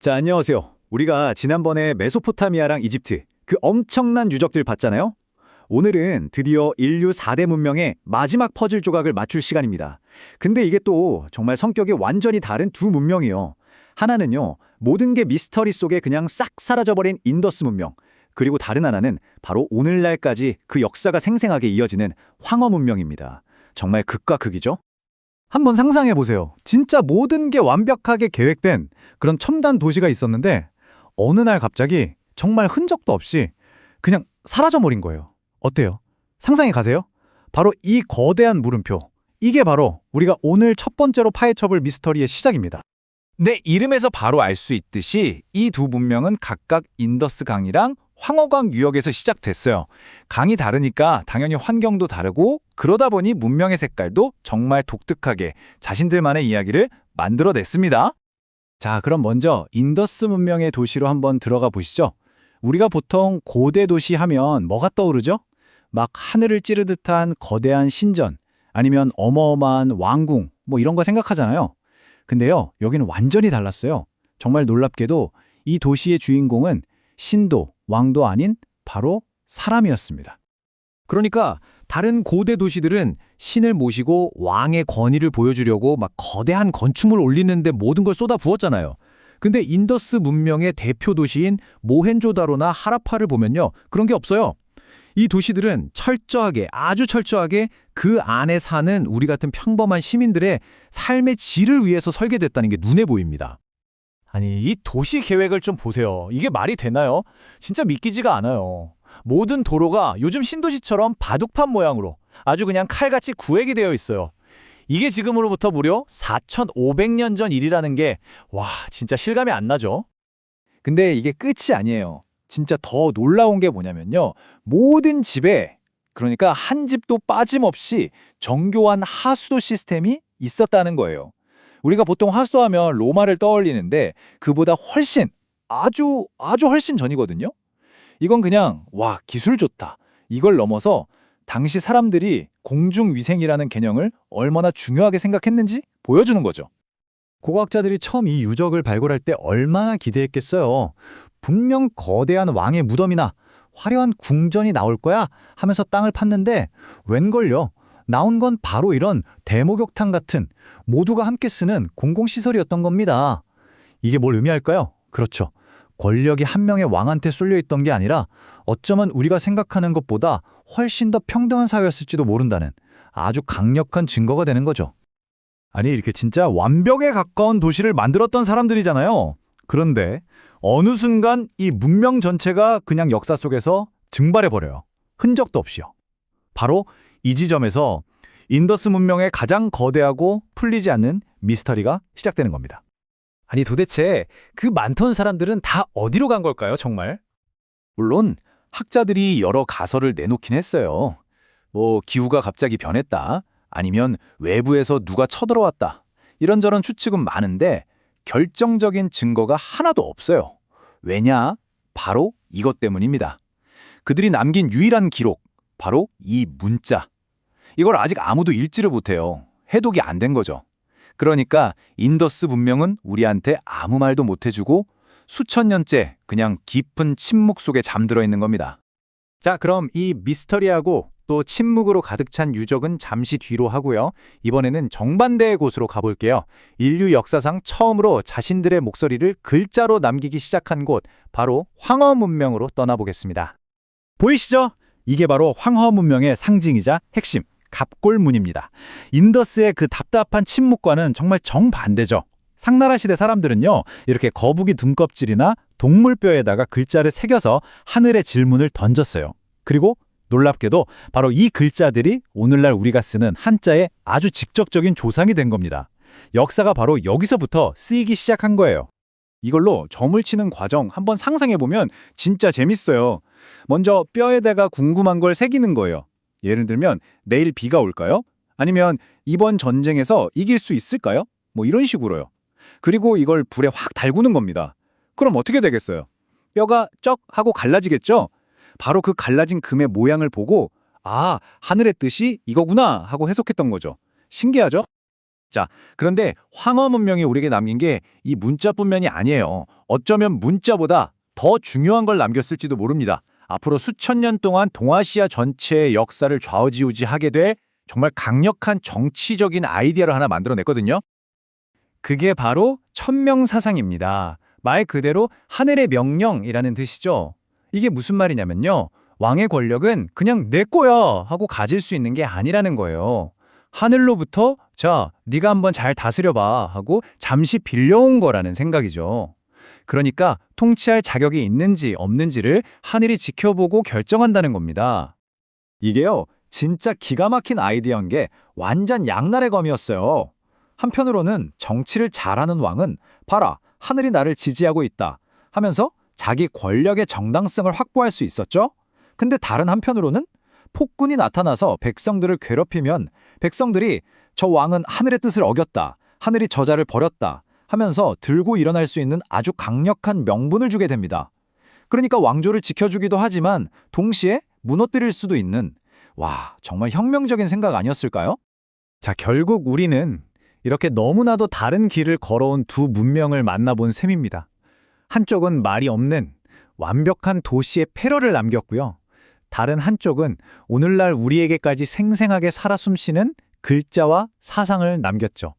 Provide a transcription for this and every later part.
자, 안녕하세요. 우리가 지난번에 메소포타미아랑 이집트, 그 엄청난 유적들 봤잖아요? 오늘은 드디어 인류 4대 문명의 마지막 퍼즐 조각을 맞출 시간입니다. 근데 이게 또 정말 성격이 완전히 다른 두 문명이요. 하나는요, 모든 게 미스터리 속에 그냥 싹 사라져버린 인더스 문명. 그리고 다른 하나는 바로 오늘날까지 그 역사가 생생하게 이어지는 황허 문명입니다. 정말 극과 극이죠? 한번 상상해 보세요. 진짜 모든 게 완벽하게 계획된 그런 첨단 도시가 있었는데 어느 날 갑자기 정말 흔적도 없이 그냥 사라져 버린 거예요. 어때요? 상상이 가세요? 바로 이 거대한 물음표. 이게 바로 우리가 오늘 첫 번째로 파헤쳐볼 미스터리의 시작입니다. 네, 이름에서 바로 알 수 있듯이 이 두 문명은 각각 인더스 강이랑 황허강 유역에서 시작됐어요. 강이 다르니까 당연히 환경도 다르고 그러다 보니 문명의 색깔도 정말 독특하게 자신들만의 이야기를 만들어냈습니다. 자, 그럼 먼저 인더스 문명의 도시로 한번 들어가 보시죠. 우리가 보통 고대 도시 하면 뭐가 떠오르죠? 막 하늘을 찌르듯한 거대한 신전, 아니면 어마어마한 왕궁, 뭐 이런 거 생각하잖아요. 근데요, 여기는 완전히 달랐어요. 정말 놀랍게도 이 도시의 주인공은 신도, 왕도 아닌 바로 사람이었습니다. 그러니까 다른 고대 도시들은 신을 모시고 왕의 권위를 보여주려고 막 거대한 건축물 올리는데 모든 걸 쏟아 부었잖아요. 근데 인더스 문명의 대표 도시인 모헨조다로나 하라파를 보면요. 그런 게 없어요. 이 도시들은 철저하게 아주 철저하게 그 안에 사는 우리 같은 평범한 시민들의 삶의 질을 위해서 설계됐다는 게 눈에 보입니다. 아니, 이 도시 계획을 좀 보세요. 이게 말이 되나요? 진짜 믿기지가 않아요. 모든 도로가 요즘 신도시처럼 바둑판 모양으로 아주 그냥 칼같이 구획이 되어 있어요. 이게 지금으로부터 무려 4,500년 전 일이라는 게, 와, 진짜 실감이 안 나죠? 근데 이게 끝이 아니에요. 진짜 더 놀라운 게 뭐냐면요. 모든 집에 그러니까 한 집도 빠짐없이 정교한 하수도 시스템이 있었다는 거예요. 우리가 보통 하수도하면 로마를 떠올리는데 그보다 훨씬 아주 아주 훨씬 전이거든요. 이건 그냥 와 기술 좋다. 이걸 넘어서 당시 사람들이 공중위생이라는 개념을 얼마나 중요하게 생각했는지 보여주는 거죠. 고고학자들이 처음 이 유적을 발굴할 때 얼마나 기대했겠어요. 분명 거대한 왕의 무덤이나 화려한 궁전이 나올 거야 하면서 땅을 팠는데 웬걸요. 나온 건 바로 이런 대목욕탕 같은 모두가 함께 쓰는 공공시설이었던 겁니다. 이게 뭘 의미할까요? 그렇죠. 권력이 한 명의 왕한테 쏠려 있던 게 아니라 어쩌면 우리가 생각하는 것보다 훨씬 더 평등한 사회였을지도 모른다는 아주 강력한 증거가 되는 거죠. 아니 이렇게 진짜 완벽에 가까운 도시를 만들었던 사람들이잖아요. 그런데 어느 순간 이 문명 전체가 그냥 역사 속에서 증발해 버려요. 흔적도 없이요. 바로 이 지점에서 인더스 문명의 가장 거대하고 풀리지 않는 미스터리가 시작되는 겁니다. 아니, 도대체 그 많던 사람들은 다 어디로 간 걸까요, 정말? 물론 학자들이 여러 가설을 내놓긴 했어요. 뭐 기후가 갑자기 변했다. 아니면 외부에서 누가 쳐들어왔다. 이런저런 추측은 많은데 결정적인 증거가 하나도 없어요. 왜냐? 바로 이것 때문입니다. 그들이 남긴 유일한 기록, 바로 이 문자. 이걸 아직 아무도 읽지를 못해요. 해독이 안 된 거죠. 그러니까 인더스 문명은 우리한테 아무 말도 못 해주고 수천 년째 그냥 깊은 침묵 속에 잠들어 있는 겁니다. 자, 그럼 이 미스터리하고 또 침묵으로 가득 찬 유적은 잠시 뒤로 하고요. 이번에는 정반대의 곳으로 가볼게요. 인류 역사상 처음으로 자신들의 목소리를 글자로 남기기 시작한 곳, 바로 황허 문명으로 떠나보겠습니다. 보이시죠? 이게 바로 황허 문명의 상징이자 핵심, 갑골문입니다. 인더스의 그 답답한 침묵과는 정말 정반대죠. 상나라 시대 사람들은요, 이렇게 거북이 등껍질이나 동물뼈에다가 글자를 새겨서 하늘의 질문을 던졌어요. 그리고 놀랍게도 바로 이 글자들이 오늘날 우리가 쓰는 한자의 아주 직접적인 조상이 된 겁니다. 역사가 바로 여기서부터 쓰이기 시작한 거예요. 이걸로 점을 치는 과정 한번 상상해보면 진짜 재밌어요. 먼저 뼈에다가 궁금한 걸 새기는 거예요. 예를 들면 내일 비가 올까요? 아니면 이번 전쟁에서 이길 수 있을까요? 뭐 이런 식으로요. 그리고 이걸 불에 확 달구는 겁니다. 그럼 어떻게 되겠어요? 뼈가 쩍 하고 갈라지겠죠? 바로 그 갈라진 금의 모양을 보고 아, 하늘의 뜻이 이거구나 하고 해석했던 거죠. 신기하죠? 그런데 황허 문명이 우리에게 남긴 게 이 문자뿐만이 아니에요. 어쩌면 문자보다 더 중요한 걸 남겼을지도 모릅니다. 앞으로 수천 년 동안 동아시아 전체의 역사를 좌우지우지하게 될 정말 강력한 정치적인 아이디어를 하나 만들어냈거든요. 그게 바로 천명사상입니다. 말 그대로 하늘의 명령이라는 뜻이죠. 이게 무슨 말이냐면요. 왕의 권력은 그냥 내 거야 하고 가질 수 있는 게 아니라는 거예요. 하늘로부터 자, 네가 한번 잘 다스려봐 하고 잠시 빌려온 거라는 생각이죠. 그러니까 통치할 자격이 있는지 없는지를 하늘이 지켜보고 결정한다는 겁니다. 이게요, 진짜 기가 막힌 아이디어인 게 완전 양날의 검이었어요. 한편으로는 정치를 잘하는 왕은 봐라, 하늘이 나를 지지하고 있다 하면서 자기 권력의 정당성을 확보할 수 있었죠. 근데 다른 한편으로는 폭군이 나타나서 백성들을 괴롭히면 백성들이 저 왕은 하늘의 뜻을 어겼다, 하늘이 저자를 버렸다 하면서 들고 일어날 수 있는 아주 강력한 명분을 주게 됩니다. 그러니까 왕조를 지켜주기도 하지만 동시에 무너뜨릴 수도 있는 와, 정말 혁명적인 생각 아니었을까요? 자, 결국 우리는 이렇게 너무나도 다른 길을 걸어온 두 문명을 만나본 셈입니다. 한쪽은 말이 없는 완벽한 도시의 폐허를 남겼고요. 다른 한쪽은 오늘날 우리에게까지 생생하게 살아 숨쉬는 글자와 사상을 남겼죠.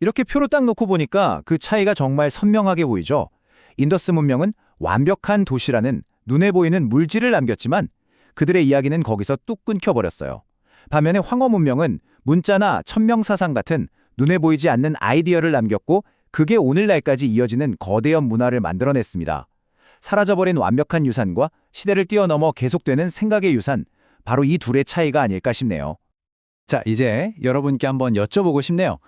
이렇게 표로 딱 놓고 보니까 그 차이가 정말 선명하게 보이죠. 인더스 문명은 완벽한 도시라는 눈에 보이는 물질을 남겼지만 그들의 이야기는 거기서 뚝 끊겨버렸어요. 반면에 황허 문명은 문자나 천명사상 같은 눈에 보이지 않는 아이디어를 남겼고 그게 오늘날까지 이어지는 거대한 문화를 만들어냈습니다. 사라져버린 완벽한 유산과 시대를 뛰어넘어 계속되는 생각의 유산, 바로 이 둘의 차이가 아닐까 싶네요. 자, 이제 여러분께 한번 여쭤보고 싶네요.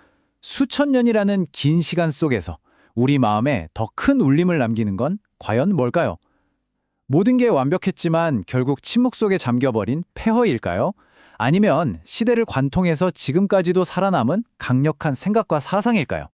수천 년이라는 긴 시간 속에서 우리 마음에 더 큰 울림을 남기는 건 과연 뭘까요? 모든 게 완벽했지만 결국 침묵 속에 잠겨버린 폐허일까요? 아니면 시대를 관통해서 지금까지도 살아남은 강력한 생각과 사상일까요?